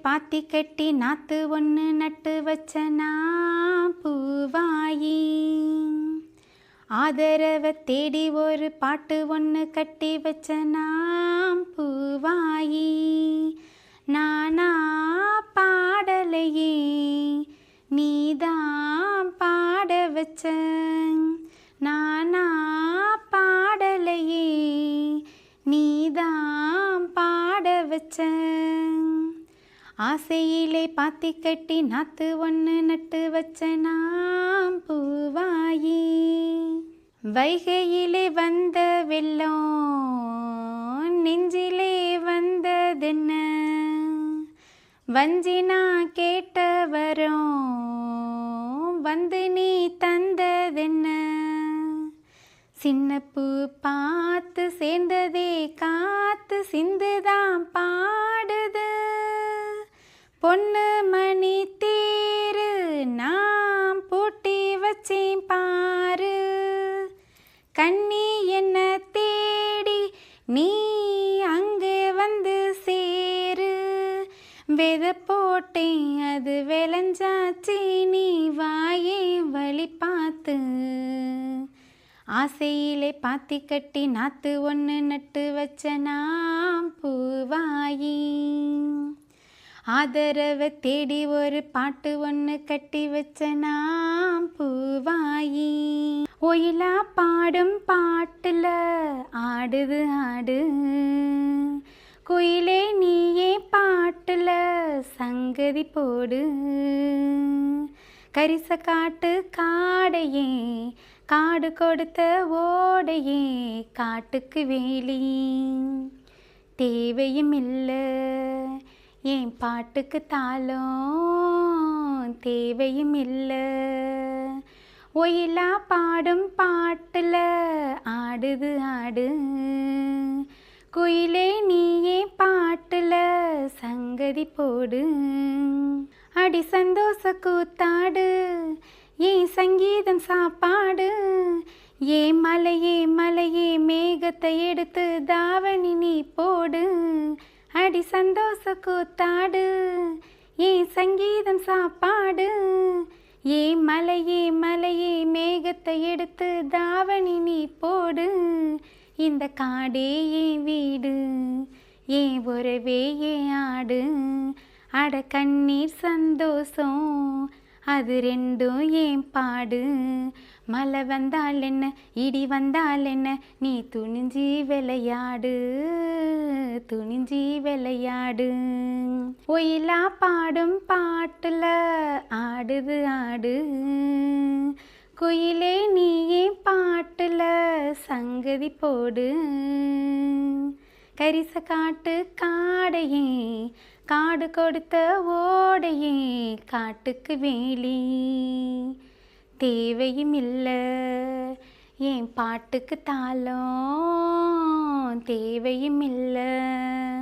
பாத்தி கட்டி நாத்து ஒன்று நட்டு வச்சனா பூவாயி. ஆதரவை தேடி ஒரு பாட்டு ஒன்று கட்டி வச்சனா பூவாயி. நானா பாடலையே நீதான் பாட வச்ச. நானா பாடலையே நீதான் பாட வச்சேன் ஆசையிலே பாத்தி கட்டி நாத்து ஒன்று நட்டு வச்ச நாம் பூவாயி. வைகையிலே வந்த வெள்ளம் நெஞ்சிலே வந்ததென்ன? வஞ்சினா கேட்ட வரோம் வந்து நீ தந்ததென்ன? சின்ன பூ பார்த்து சேர்ந்ததே காத்து சிந்துதான் பா பொண்ணு மணி தேரு நாம் பூட்டி வச்சேன் பாரு. கண்ணி என்ன தேடி நீ அங்கே வந்து சேரு. வித போட்டேன் அது விளைஞ்சாச்சு நீ வாயே வழி பார்த்து. ஆசையிலே பாத்தி கட்டி நாத்து ஒன்று நட்டு வச்ச நாம் பூவாயி. ஆதரவை தேடி ஒரு பாட்டு ஒன்று கட்டி வச்ச நாம் பூவாயி. ஒயிலா பாடும் பாட்டுல ஆடுது ஆடு. குயிலே நீயே பாட்டுல சங்கதி போடு. கரிச காட்டு காடையே காடு கொடுத்த ஓடையே காட்டுக்கு வேலி. தேவையும் இல்லை. என் பாட்டுக்கு தாளம் தேவையும் இல்லை ஒயிலா பாடும் பாட்டில் ஆடுது ஆடு. குயிலே நீயே பாட்டில் சங்கதி போடு. அடி சந்தோஷ கூத்தாடு ஏன் சங்கீதம் சாப்பாடு. ஏ மலையே மலையே மேகத்தை எடுத்து தாவணி நீ போடு. அடி சந்தோஷ கூத்தாடு ஏன் சங்கீதம் சாப்பாடு. ஏ மலையே மலையே மேகத்தை எடுத்து தாவணி நீ போடு. இந்த காடே என் வீடு ஏன் உறவே ஏன் ஆடு. அட கண்ணீர் சந்தோஷம் அது ரெண்டும் ஏன் பாடு? மழை வந்தால் என்ன? இடி வந்தால் என்ன? நீ துணிஞ்சி விளையாடு துணிஞ்சி விளையாடு. ஒயிலா பாடும் பாட்டுல ஆடுது ஆடு. குயிலே நீயே பாட்டுல சங்கதி போடு? கரிச காட்டு காடையே காடு கொடுத்த ஓடையே காட்டுக்கு வேலி தேவையும் இல்லை என் பாட்டுக்கு தாளம் தேவையும் இல்லை